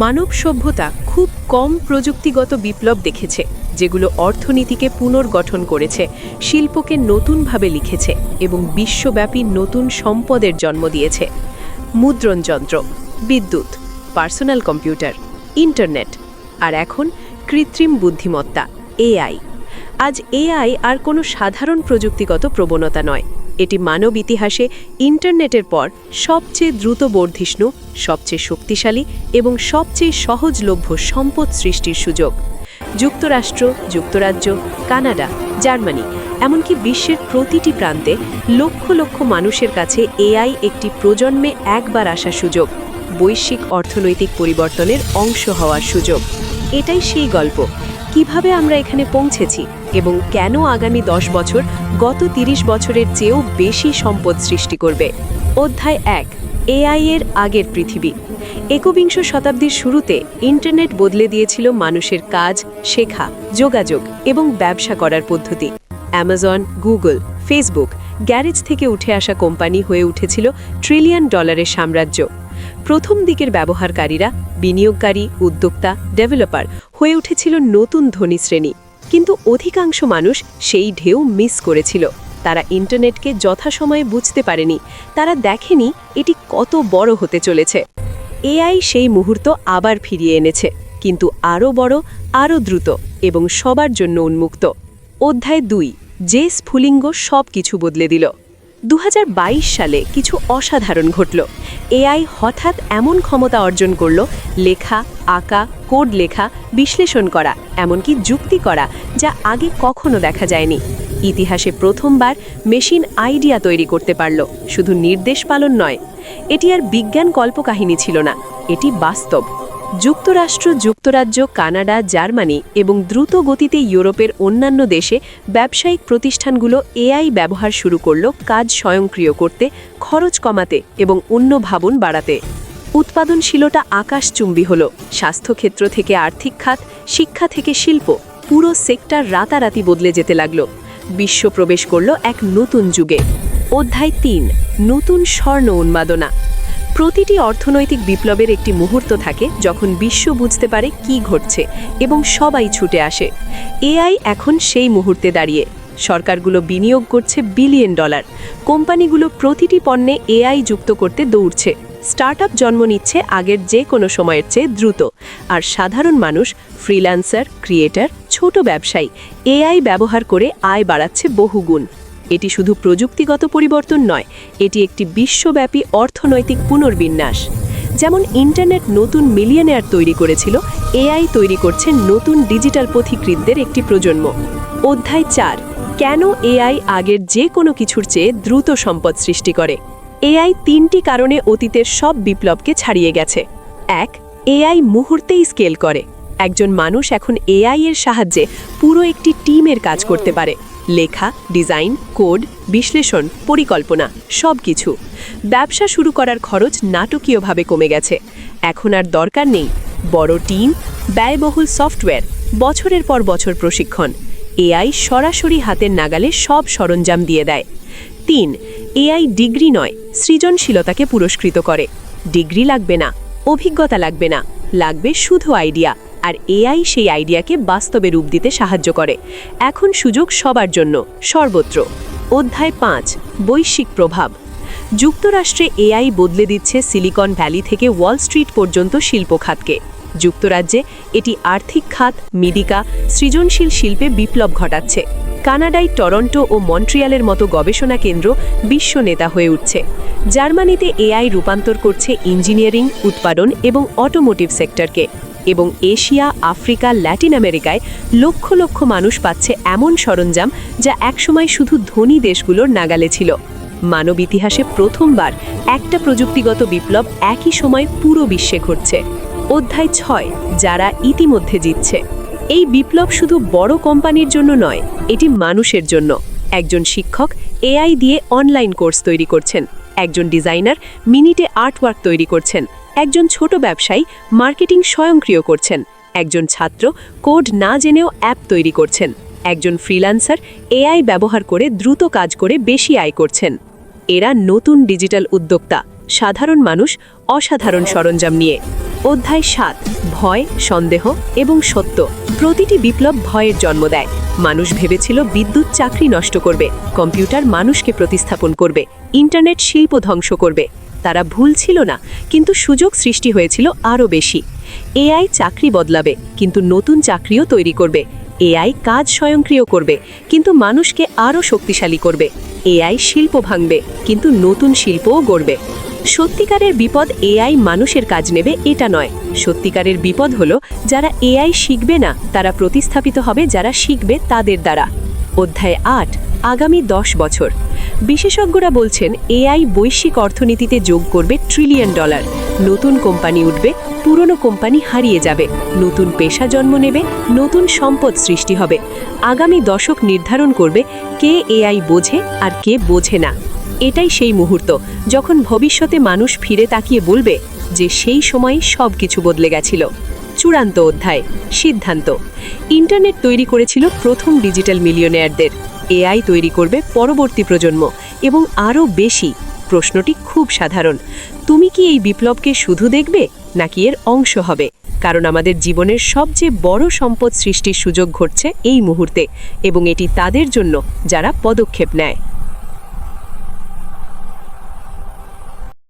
মানব সভ্যতা খুব কম প্রযুক্তিগত বিপ্লব দেখেছে, যেগুলো অর্থনীতিকে পুনর্গঠন করেছে, শিল্পকে নতুনভাবে লিখেছে এবং বিশ্বব্যাপী নতুন সম্পদের জন্ম দিয়েছে। মুদ্রণযন্ত্র বিদ্যুৎ, পার্সোনাল কম্পিউটার, ইন্টারনেট আর এখন কৃত্রিম বুদ্ধিমত্তা এআই আজ এআই আর কোনো সাধারণ প্রযুক্তিগত প্রবণতা নয়। এটি মানব ইতিহাসে ইন্টারনেটের পর সবচেয়ে দ্রুত বর্ধিষ্ণু সবচেয়ে শক্তিশালী এবং সবচেয়ে সহজলভ্য সম্পদ সৃষ্টির সুযোগ। যুক্তরাষ্ট্র, যুক্তরাজ্য, কানাডা, জার্মানি, এমনকি বিশ্বের প্রতিটি প্রান্তে লক্ষ লক্ষ মানুষের কাছে এআই একটি প্রজন্মে একবার আসা সুযোগ, বৈশ্বিক অর্থনৈতিক পরিবর্তনের অংশ হওয়ার সুযোগ। এটাই সেই গল্প। কীভাবে আমরা এখানে পৌঁছেছি এবং কেন আগামী দশ বছর, গত ৩০ বছরের চেয়েও বেশি সম্পদ সৃষ্টি করবে? অধ্যায় এক, এআই এর আগের পৃথিবী। একবিংশ শতাব্দীর শুরুতে ইন্টারনেট বদলে দিয়েছিল মানুষের কাজ, শেখা, যোগাযোগ এবং ব্যবসা করার পদ্ধতি। অ্যামাজন, গুগল, ফেসবুক, গ্যারেজ থেকে উঠে আসা কোম্পানি হয়ে উঠেছিল ট্রিলিয়ন ডলারের সাম্রাজ্য। প্রথম দিকের ব্যবহারকারীরা বিনিয়োগকারী, উদ্যোক্তা ডেভেলপার হয়ে উঠেছিল নতুন ধনী শ্রেণি। কিন্তু অধিকাংশ মানুষ সেই ঢেউ মিস করেছিল। তারা ইন্টারনেটকে যথাসময়ে বুঝতে পারেনি। তারা দেখেনি এটি কত বড় হতে চলেছে। এআই সেই মুহূর্ত আবার ফিরিয়ে এনেছে, কিন্তু আরও বড়, আরও দ্রুত এবং সবার জন্য উন্মুক্ত। অধ্যায় দুই যে স্ফুলিঙ্গ সব কিছু বদলে দিল। দু হাজার বাইশ সালে কিছু অসাধারণ ঘটল। এআই হঠাৎ এমন ক্ষমতা অর্জন করল, লেখা, আঁকা, কোড লেখা, বিশ্লেষণ করা, এমনকি যুক্তি করা, যা আগে কখনো দেখা যায়নি। ইতিহাসে প্রথমবার মেশিন আইডিয়া তৈরি করতে পারল, শুধু নির্দেশ পালন নয়। এটি আর বিজ্ঞান কল্পকাহিনী ছিল না, এটি বাস্তব। যুক্তরাষ্ট্র, যুক্তরাজ্য, কানাডা, জার্মানি এবং দ্রুত গতিতে ইউরোপের অন্যান্য দেশে ব্যবসায়িক প্রতিষ্ঠানগুলো এআই ব্যবহার শুরু করল কাজ স্বয়ংক্রিয় করতে, খরচ কমাতে এবং অন্য ভাবন বাড়াতে। উৎপাদনশীলতা আকাশচুম্বী হল, স্বাস্থ্যক্ষেত্র থেকে আর্থিক খাত, শিক্ষা থেকে শিল্প, পুরো সেক্টর রাতারাতি বদলে যেতে লাগল। বিশ্ব প্রবেশ করল এক নতুন যুগে। অধ্যায় তিন, নতুন স্বর্ণ উন্মাদনা। প্রতিটি অর্থনৈতিক বিপ্লবের একটি মুহূর্ত থাকে যখন বিশ্ব বুঝতে পারে কি ঘটছে এবং সবাই ছুটে আসে। এআই এখন সেই মুহূর্তে দাঁড়িয়ে। সরকারগুলো বিনিয়োগ করছে বিলিয়ন ডলার। কোম্পানিগুলো প্রতিটি পণ্যে এআই যুক্ত করতে দৌড়ছে। স্টার্টআপ জন্ম নিচ্ছে আগের যে কোনো সময়ের চেয়ে দ্রুত। আর সাধারণ মানুষ, ফ্রিল্যান্সার, ক্রিয়েটার, ছোট ব্যবসায়ী, এআই ব্যবহার করে আয় বাড়াচ্ছে বহুগুণ। এটি শুধু প্রযুক্তিগত পরিবর্তন নয়, এটি একটি বিশ্বব্যাপী অর্থনৈতিক পুনর্বিন্যাস। যেমন ইন্টারনেট নতুন মিলিয়নেয়ার তৈরি করেছিল, এআই তৈরি করছে নতুন ডিজিটাল পথিকৃতদের একটি প্রজন্ম। অধ্যায় চার, কেন এআই আগের যে কোনো কিছুর চেয়ে দ্রুত সম্পদ সৃষ্টি করে? এআই তিনটি কারণে অতীতের সব বিপ্লবকে ছাড়িয়ে গেছে। এক, এআই মুহূর্তেই স্কেল করে। একজন মানুষ এখন এআই এর সাহায্যে পুরো একটি টিমের কাজ করতে পারে। লেখা, ডিজাইন, কোড, বিশ্লেষণ, পরিকল্পনা সব কিছু ব্যবসা শুরু করার খরচ নাটকীয়ভাবে কমে গেছে। এখন আর দরকার নেই। বড় টিম, ব্যয়বহুল সফটওয়্যার, বছরের পর বছর প্রশিক্ষণ। এআই সরাসরি হাতের নাগালে সব সরঞ্জাম দিয়ে দেয়। তিন, এআই ডিগ্রি নয়, সৃজনশীলতাকে পুরস্কৃত করে। ডিগ্রি লাগবে না, অভিজ্ঞতা লাগবে না, লাগবে শুধু আইডিয়া। আর এআই সেই আইডিয়াকে বাস্তবে রূপ দিতে সাহায্য করে। এখন সুযোগ সবার জন্য। সর্বত্র। অধ্যায় পাঁচ, বৈশ্বিক প্রভাব। যুক্তরাষ্ট্রে এআই বদলে দিচ্ছে সিলিকন ভ্যালি থেকে ওয়াল স্ট্রিট পর্যন্ত শিল্প খাতকে। যুক্তরাজ্যে এটি আর্থিক খাত, মিডিকা, সৃজনশীল শিল্পে বিপ্লব ঘটাচ্ছে। কানাডায় টরন্টো ও মন্ট্রিয়ালের মতো গবেষণা কেন্দ্র বিশ্ব নেতা হয়ে উঠছে। জার্মানিতে এআই রূপান্তর করছে ইঞ্জিনিয়ারিং, উৎপাদন এবং অটোমোটিভ সেক্টরকে। এবং এশিয়া, আফ্রিকা, ল্যাটিন আমেরিকায় লক্ষ লক্ষ মানুষ পাচ্ছে এমন সরঞ্জাম যা একসময় শুধু ধনী দেশগুলোর নাগালে ছিল। মানব ইতিহাসে প্রথমবার একটা প্রযুক্তিগত বিপ্লব একই সময় পুরো বিশ্বে ঘটছে। অধ্যায় ছয়, যারা ইতিমধ্যে জিতছে। এই বিপ্লব শুধু বড় কোম্পানির জন্য নয়, এটি মানুষের জন্য। একজন শিক্ষক এআই দিয়ে অনলাইন কোর্স তৈরি করছেন। একজন ডিজাইনার মিনিটে আর্টওয়ার্ক তৈরি করছেন। একজন ছোট ব্যবসায়ী মার্কেটিং স্বয়ংক্রিয় করছেন। একজন ছাত্র কোড না জেনেও অ্যাপ তৈরি করছেন। একজন ফ্রিল্যান্সার এআই ব্যবহার করে দ্রুত কাজ করে বেশি আয় করছেন। এরা নতুন ডিজিটাল উদ্যোক্তা, সাধারণ মানুষ, অসাধারণ সরঞ্জাম নিয়ে। অধ্যায় সাত, ভয়, সন্দেহ এবং সত্য। প্রতিটি বিপ্লব ভয়ের জন্ম দেয়। মানুষ ভেবেছিল বিদ্যুৎ চাকরি নষ্ট করবে, কম্পিউটার মানুষকে প্রতিস্থাপন করবে, ইন্টারনেট শিল্প ধ্বংস করবে। তারা ভুল ছিল না, কিন্তু সুযোগ সৃষ্টি হয়েছিল আরও বেশি। এআই চাকরি বদলাবে, কিন্তু নতুন চাকরিও তৈরি করবে। এআই কাজ স্বয়ংক্রিয় করবে, কিন্তু মানুষকে আরও শক্তিশালী করবে। এআই শিল্প ভাঙবে, কিন্তু নতুন শিল্পও গড়বে। সত্যিকারের বিপদ এআই মানুষের কাজ নেবে এটা নয়। সত্যিকারের বিপদ হলো, যারা এআই শিখবে না, তারা প্রতিস্থাপিত হবে যারা শিখবে তাদের দ্বারা। অধ্যায় আট, আগামী দশ বছর। বিশেষজ্ঞরা বলছেন, এআই বৈশ্বিক অর্থনীতিতে যোগ করবে ট্রিলিয়ন ডলার নতুন কোম্পানি উঠবে, পুরনো কোম্পানি হারিয়ে যাবে। নতুন পেশা জন্ম নেবে, নতুন সম্পদ সৃষ্টি হবে। আগামী দশক নির্ধারণ করবে কে এআই বোঝে আর কে বোঝে না। এটাই সেই মুহূর্ত, যখন ভবিষ্যতে মানুষ ফিরে তাকিয়ে বলবে যে সেই সময় সব কিছু বদলে গেছিল। চূড়ান্ত অধ্যায়, সিদ্ধান্ত। ইন্টারনেট তৈরি করেছিল প্রথম ডিজিটাল মিলিয়নেয়ারদের। এআই তৈরি করবে পরবর্তী প্রজন্ম এবং আরও বেশি। প্রশ্নটি খুব সাধারণ। তুমি কি এই বিপ্লবকে শুধু দেখবে, নাকি এর অংশ হবে? কারণ আমাদের জীবনের সবচেয়ে বড় সম্পদ সৃষ্টির সুযোগ ঘটছে এই মুহূর্তে এবং এটি তাদের জন্য যারা পদক্ষেপ নেয়।